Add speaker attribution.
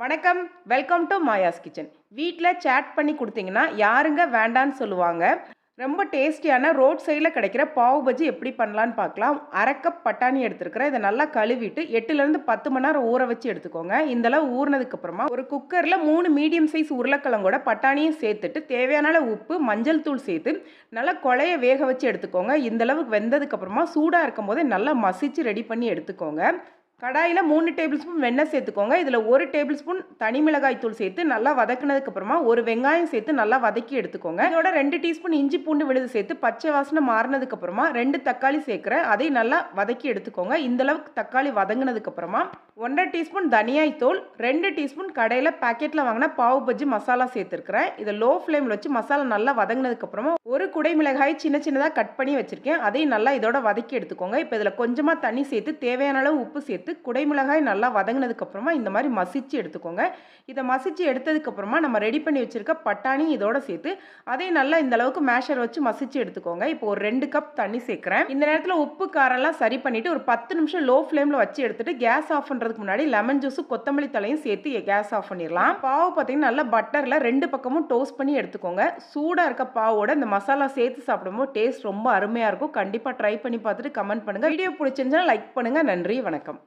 Speaker 1: வணக்கம். Welcome to Maya's kitchen வீட்டில் சேட் பண்ணி கொடுத்தீங்கன்னா யாருங்க வேண்டான்னு சொல்லுவாங்க. ரொம்ப டேஸ்டியான ரோட் சைடில் கிடைக்கிற பாவு பஜ்ஜி எப்படி பண்ணலான்னு பார்க்கலாம். அரைக்கப் பட்டாணி எடுத்துருக்கிறேன். இதை நல்லா கழுவிட்டு எட்டுலேருந்து பத்து மணி நேரம் ஊற வச்சு எடுத்துக்கோங்க. இந்தளவு ஊறினதுக்கப்புறமா ஒரு குக்கரில் மூணு மீடியம் சைஸ் உருளைக்கிழங்கோட பட்டாணியும் சேர்த்துட்டு தேவையான உப்பு மஞ்சள் தூள் சேர்த்து நல்லா கொலைய வேக வச்சு எடுத்துக்கோங்க. இந்தளவுக்கு வெந்ததுக்கப்புறமா சூடாக இருக்கும் போதே நல்லா மசிச்சு ரெடி பண்ணி எடுத்துக்கோங்க. கடாயில் மூணு டேபிள் ஸ்பூன் வெண்ணெய் சேர்த்துக்கோங்க. இதில் ஒரு டேபிள் ஸ்பூன் தனி மிளகாய் தூள் சேர்த்து நல்லா வதக்கினதுக்கப்புறமா ஒரு வெங்காயம் சேர்த்து நல்லா வதக்கி எடுத்துக்கோங்க. இதோட ரெண்டு டீஸ்பூன் இஞ்சி பூண்டு விழுது சேர்த்து பச்சை வாசனை மாறினதுக்கப்புறமா ரெண்டு தக்காளி சேர்க்குறேன் அதை நல்லா வதக்கி எடுத்துக்கோங்க. இந்தளவுக்கு தக்காளி வதங்கினதுக்கப்புறமா ஒன்றரை டீஸ்பூன் தனியாய் தூள் ரெண்டு டீஸ்பூன் கடையில் பேக்கெட்டில் வாங்கின பாவு பஜ்ஜி மசாலா சேர்த்துருக்கிறேன். இதை லோ ஃப்ளேமில் வச்சு மசாலா நல்லா வதங்கினதுக்கப்புறமா ஒரு குடை மிளகாய் சின்ன சின்னதாக கட் பண்ணி வச்சுருக்கேன். அதையும் நல்லா இதோட வதக்கி எடுத்துக்கோங்க. இப்போ இதில் கொஞ்சமாக தண்ணி சேர்த்து தேவையான அளவு உப்பு சேர்த்து குடைமிளகாய் நல்லா வதங்கினதுக்கப்புறமா இந்த மாதிரி மசிச்சு எடுத்துக்கோங்க. இதை மசிச்சு எடுத்ததுக்கப்புறமா நம்ம ரெடி பண்ணி வச்சுருக்க பட்டாணி இதோட சேர்த்து அதையும் நல்லா இந்த அளவுக்கு மேஷர் வச்சு மசிச்சு எடுத்துக்கோங்க. இப்போ ஒரு ரெண்டு கப் தண்ணி சேர்க்குறேன். இந்த நேரத்தில் உப்பு காரெல்லாம் சரி பண்ணிவிட்டு ஒரு பத்து நிமிஷம் லோ ஃப்ளேமில் வச்சு எடுத்துட்டு கேஸ் ஆஃப் பண்ணுறதுக்கு முன்னாடி லெமன் ஜூஸும் கொத்தமல்லி தலையும் சேர்த்து கேஸ் ஆஃப் பண்ணிடலாம். பாவு பார்த்தீங்கன்னா நல்லா பட்டரில் ரெண்டு பக்கமும் டோஸ்ட் பண்ணி எடுத்துக்கோங்க. சூடாக இருக்க பாவோட இந்த மசாலா சேர்த்து சாப்பிடும்போது டேஸ்ட் ரொம்ப அருமையாக இருக்கும். கண்டிப்பாக ட்ரை பண்ணி பார்த்துட்டு கமெண்ட் பண்ணுங்கள் வீடியோ பிடிச்சிருந்தா லைக் பண்ணுங்கள் நன்றி வணக்கம்.